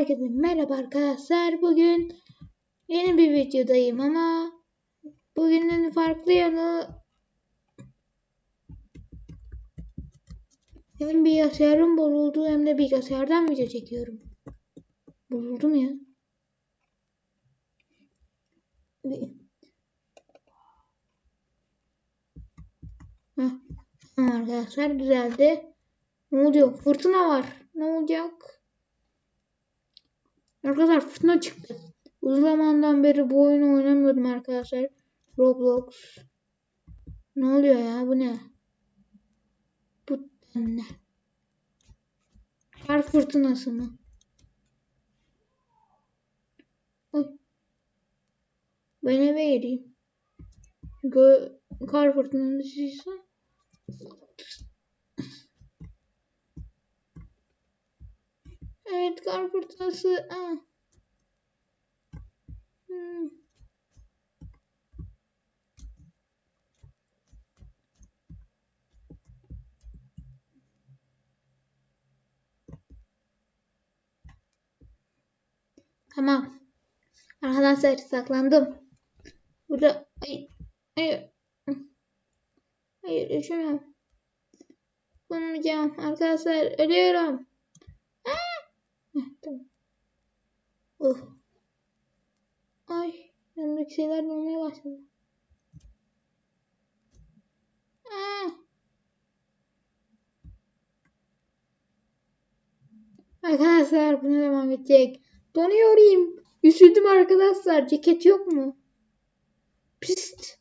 Herkese merhaba arkadaşlar. Bugün yeni bir videodayım ama bugünün farklı yanı hem bilgisayarım bozuldu hem de bilgisayardan video çekiyorum. Bozuldu mu ya? Arkadaşlar düzeldi. Ne oluyor? Fırtına var. Ne olacak? Arkadaşlar fırtına çıktı. Uzun zamandan beri bu oyunu oynamıyordum arkadaşlar. Roblox. Ne oluyor ya? Bu ne? Bu ne? Kar fırtınası mı? Ben eve gireyim. Gö kar fırtınasıysa Evet kar fırtınası. Hmm. Tamam. Arkadaşlar saklandım. Burada ay hayır. Hayır üşümem. Bulmayacağım. Arkadaşlar ölüyorum. Heh, tamam. Oh. Ay, yanımdaki şeyler olmaya başladı. Aa! Arkadaşlar bunu devam edecek. Donuyorum. Üşüdüm arkadaşlar. Ceket yok mu? Pist.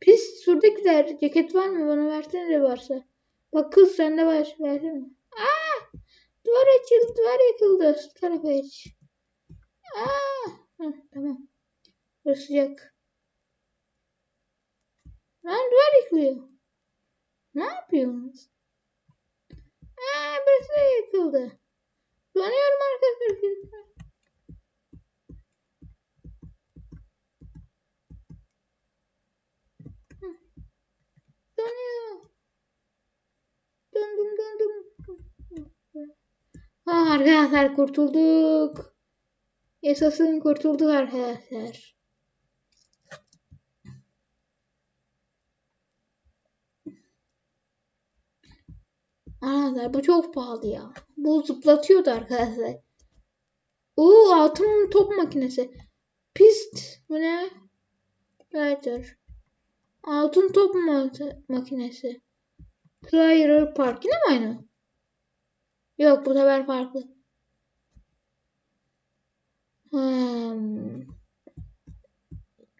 Pist. Şuradakiler. Ceket var mı? Bana versene de varsa. Bak kız sende var. Versene. Duvar açıldı. Duvar yıkıldı. Şu tarafa geç. Tamam. Burası sıcak. Lan duvar yıkılıyor. Ne yapıyorsunuz? Aa, burası da yıkıldı. Donuyorum arkadaşlar. Hı. Donuyor. Döndüm döndüm. Ha arkadaşlar kurtulduk. Esasın kurtulduk arkadaşlar. Arkadaşlar bu çok pahalı ya. Bu zıplatıyordu arkadaşlar. Oo altın top makinesi. Pist. Bu ne? Lighter. Altın top ma- makinesi. Flyer Park. Yine mi aynı? Yok bu sefer farklı. Hmm.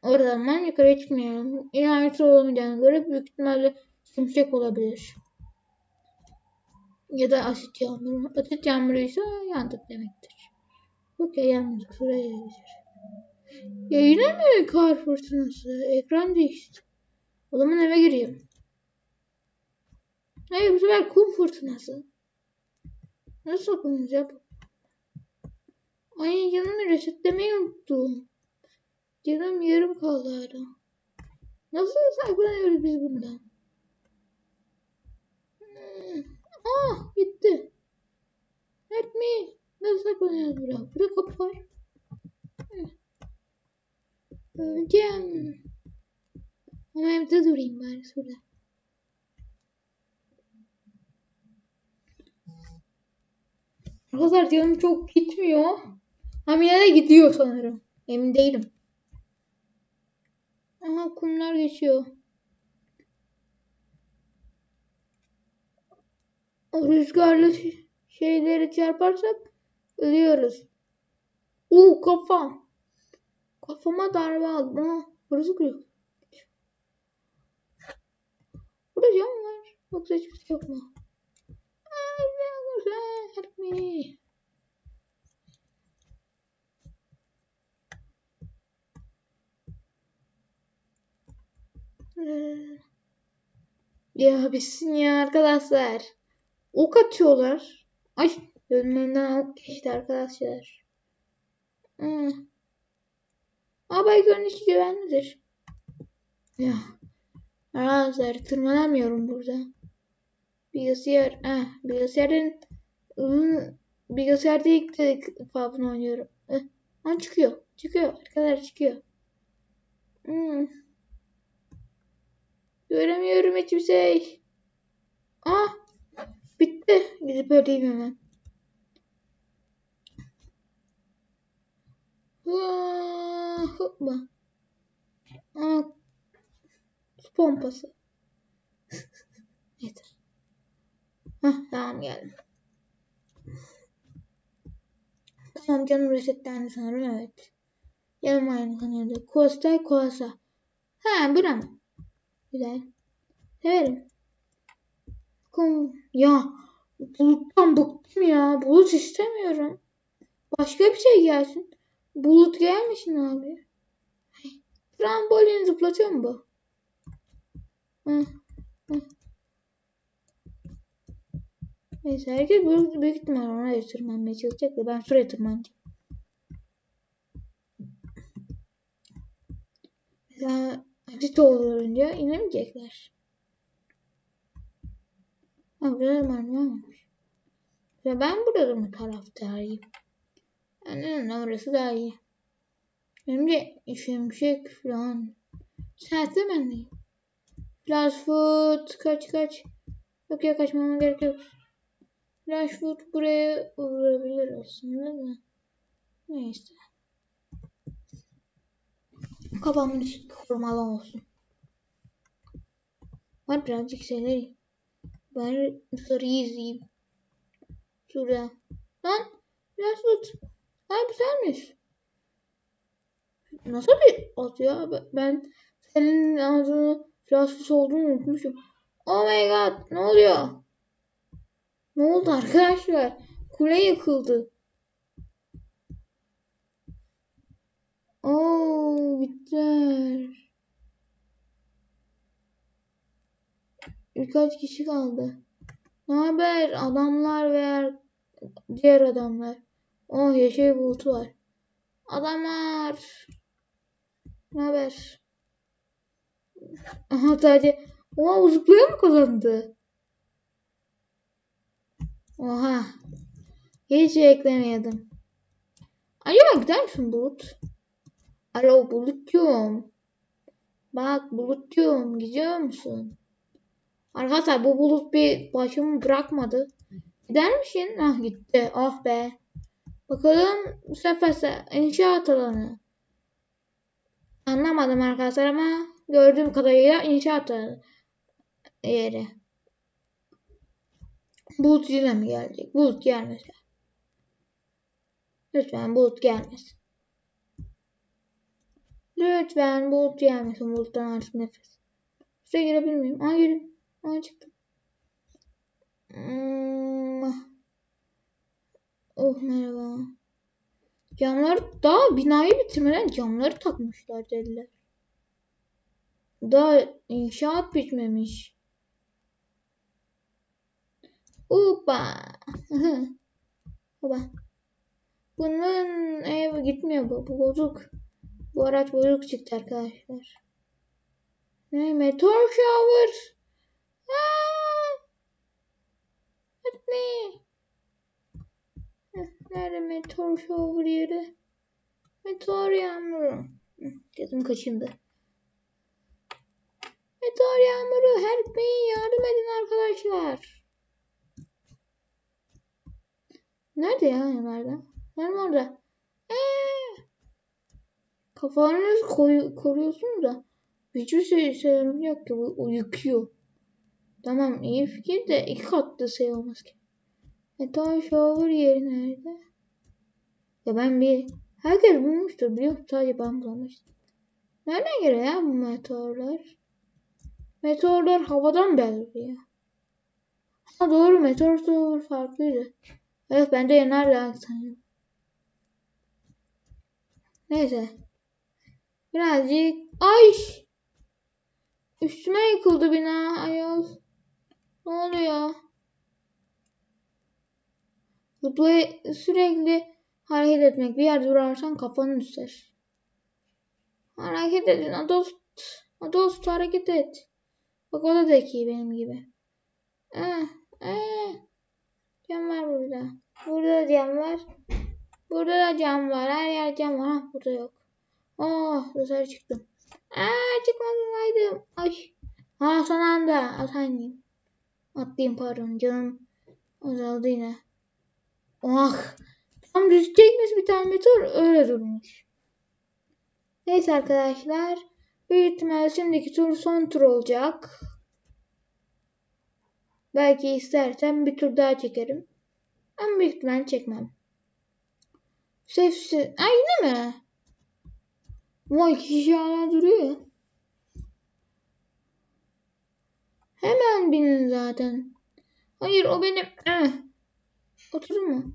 Oradan ben yukarı çıkmıyorum. İhaneti olamayacağına göre büyük ihtimalle şimşek olabilir. Ya da asit yağmuru. Asit yağmuruysa yandık demektir. Yok ya yanmadık. Şuraya geçir. Ya yine mi kar fırtınası? Ekran değişti. O zaman eve gireyim. Hayır bu sefer kum fırtınası. Nasıl saklanacağım? Ay canımı resetlemeyi unuttum. Canım yarım kaldı hala. Nasıl saklanıyoruz biz bundan? Hmm. Ah gitti. Help me. Nasıl saklanıyoruz burada? Burada kapı var. Öleceğim. Ama evde durayım bari şurada. Arkadaşlar canım çok gitmiyor. Ama de gidiyor sanırım. Emin değilim. Aha kumlar geçiyor. O rüzgarlı şeyleri çarparsak ölüyoruz. Oo kafam. Kafama darbe aldım. Aha burası kırık. Burada cam var. Yoksa hiçbir şey yok mu? Help me. Ee, Ya bitsin ya arkadaşlar. Ok atıyorlar. Ay önümden ok geçti arkadaşlar. Hmm. Onun içi güvenlidir. Ya. Arkadaşlar tırmanamıyorum burada. Bilgisayar. Eh, bilgisayarın ıı, bilgisayarda ilk defa oynuyorum. Eh, ha, çıkıyor. Çıkıyor. Arkadaşlar çıkıyor. Hmm. Göremiyorum hiçbir şey. Ah. Bitti. Gidip ödeyeyim hemen. Ah, Hoppa. Aa, su pompası. Yeter. Hah, tamam geldim. Tamam canım resetlendi sanırım evet. Yanım aynı kanıyordu. Costa Cosa. Ha bura mı? Güzel. Severim. Kum. Ya buluttan bıktım ya. Bulut istemiyorum. Başka bir şey gelsin. Bulut gelmişsin abi. Trambolin zıplatıyor mu bu? Hı, hı. Neyse herkes büyük, büyük ihtimal oraya tırmanmaya çalışacak da ben şuraya tırmanacağım. Mesela acı olunca inemeyecekler. Ha burada merdiven varmış. Ve ben burada mı taraftarıyım? Yani orası daha iyi. Şimdi şimşek falan. Saatte ben deyim. Flash food kaç kaç. Yok ya kaçmama gerek yok. Flash food buraya vurabilir aslında da. Neyse. Kafamın üstü korumalı olsun. Var birazcık şeyler. Ben sarıyı izleyeyim. Şuraya. Lan Flash food. Ay güzelmiş. Nasıl bir at ya? Ben senin ağzını flash olduğunu unutmuşum. Oh my god ne oluyor? Ne oldu arkadaşlar? Kule yıkıldı. Oo bittiler. Birkaç kişi kaldı. Ne haber adamlar veya diğer adamlar? Oh yeşil bulutu var. Adamlar. Ne haber? Aha sadece. Oha zıplaya mı kazandı? Oha. Hiç beklemiyordum. Acaba gider misin Bulut? Alo Bulut'cum. Bak Bulut'cum gidiyor musun? Arkadaşlar bu Bulut bir başımı bırakmadı. Gider misin? Ah gitti. Ah be. Bakalım bu sefer inşaat alanı. Anlamadım arkadaşlar ama gördüğüm kadarıyla inşaat yeri. Bulut yine mi gelecek? Bulut gelmesin. Lütfen bulut gelmesin. Lütfen bulut gelmesin. Buluttan artık nefes. Şuraya girebilir miyim? Aa girdim. Aa çıktım. Hmm. Oh merhaba. Camlar daha binayı bitirmeden camları takmışlar dediler. Daha inşaat bitmemiş. Upa. Baba. Bunun ev gitmiyor bu. Bu bozuk. Bu araç bozuk çıktı arkadaşlar. Ne? Meteor shower. Hadi me. Nerede meteor shower yeri? Meteor yağmuru. Gözüm kaçındı. Meteor yağmuru help me yardım edin arkadaşlar. Nerede ya yanarda? Nerede orada? Ee, kafanızı koy, koruyorsunuz da hiçbir şey sayılım yok ki bu o yıkıyor. Tamam iyi fikir de iki katlı şey olmaz ki. Meteor shower yeri nerede? Ya ben bir herkes bulmuştur biliyor musun? Sadece ben bulamamıştım. Nereden geliyor ya bu meteorlar? Meteorlar havadan belirliyor. Ha doğru meteor shower farklıydı. Evet ben de yanardı sanıyorum. Neyse. Birazcık ay üstüme yıkıldı bina ayol. Ne oluyor? Zıplay sürekli hareket etmek. Bir yerde durarsan kafanı düşer. Hareket edin Adost. Adost hareket et. Bak o da zeki benim gibi. Eh, eh. Kim var burada? Burada da cam var. Burada da cam var. Her yer cam var. Ha, burada yok. Oh dışarı çıktım. Aa çıkmadım. Ay. Ha son anda atayım. Atlayayım pardon canım. Azaldı yine. Oh. Tam düşecekmiş bir tane meteor öyle durmuş. Neyse arkadaşlar. Büyük ihtimalle şimdiki tur son tur olacak. Belki istersem bir tur daha çekerim. Ama büyük ihtimalle çekmem. Sefsi. Ay yine mi? Vay kişi hala duruyor. Hemen binin zaten. Hayır o benim. Eh. Oturur mu?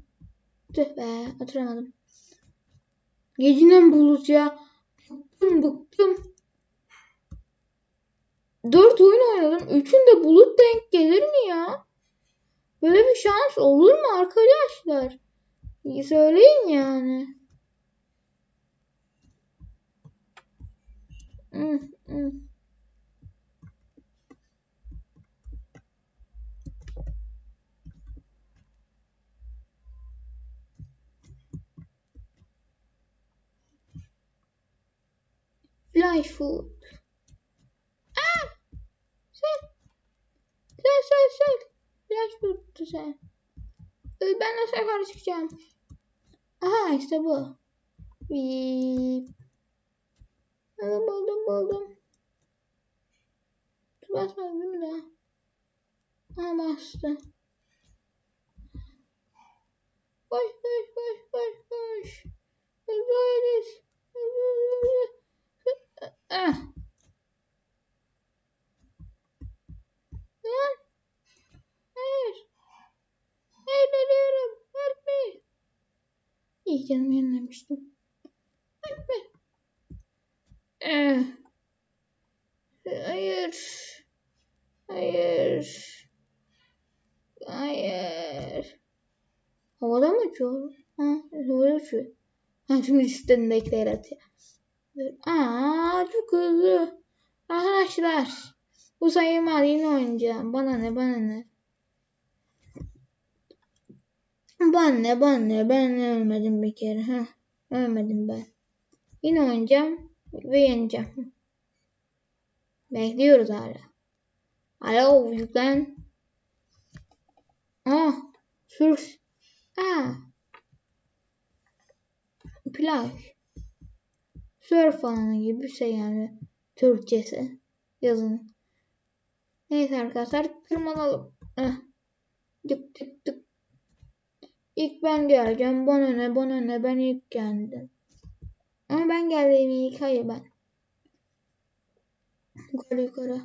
Tüh be oturamadım. Gecinen bulut ya. Bıktım bıktım. Dört oyun oynadım. Üçünde bulut denk gelir mi ya? Böyle bir şans olur mu arkadaşlar? Söyleyin yani. Hmm, hmm. Flash food. Sen. Sen sen sen. Flash food'tu sen. Ben nasıl yukarı çıkacağım? Aha işte bu. Bip. Buldum buldum buldum. Basmadı değil mi daha? Aha bastı. Koş koş koş koş koş. Hızlı Elis. Ah. Lan. Hayır. Hayır ölüyorum. Help me. Canım yenilemiştim. Help me. Eh. Hayır. Hayır. Hayır. Havada mı uçuyor? Ha, havada uçuyor. Ha, şimdi üstten bekler atıyor. Aa, çok hızlı. Arkadaşlar. Bu sayılmaz yine oynayacağım. Bana ne bana ne. Bana ne bana ne. Ben ölmedim bir kere. Ha, ölmedim ben. Yine oynayacağım ve yeneceğim. Bekliyoruz hala. Alo yüklen. Ah, sür. Aa. Plaj. Surf alanı gibi bir şey yani. Türkçesi. Yazın. Neyse arkadaşlar tırmanalım. Eh. Tık tık tık. İlk ben geleceğim. Bana ne bana ne ben ilk geldim. Ama ben geldim ilk. Hayır ben. Yukarı yukarı.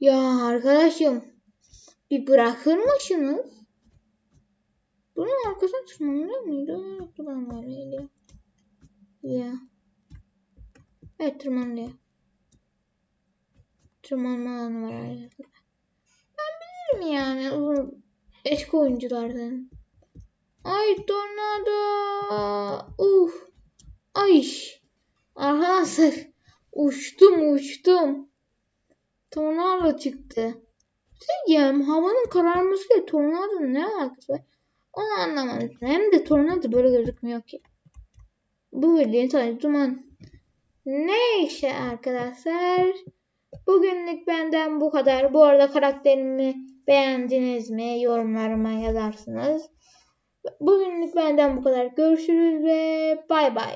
Ya arkadaşım. Bir bırakır mısınız? Bunun arkasına tırmanıyor muydu? Tırmanmalıydı. Ya. Evet tırmanıyor. Tırmanma alanı var arkadaşlar. Ben bilirim yani. Eski oyunculardan. Ay tornado. Uf. Ay. Arkadaşlar. Uçtum uçtum. Tornado çıktı. Diyeceğim havanın kararmasıyla tornado ne alakası? Onu anlamadım. Hem de tornado böyle gözükmüyor ki. Bu bildiğin sadece duman. Neyse arkadaşlar. Bugünlük benden bu kadar. Bu arada karakterimi beğendiniz mi? Yorumlarıma yazarsınız. Bugünlük benden bu kadar. Görüşürüz ve bay bay.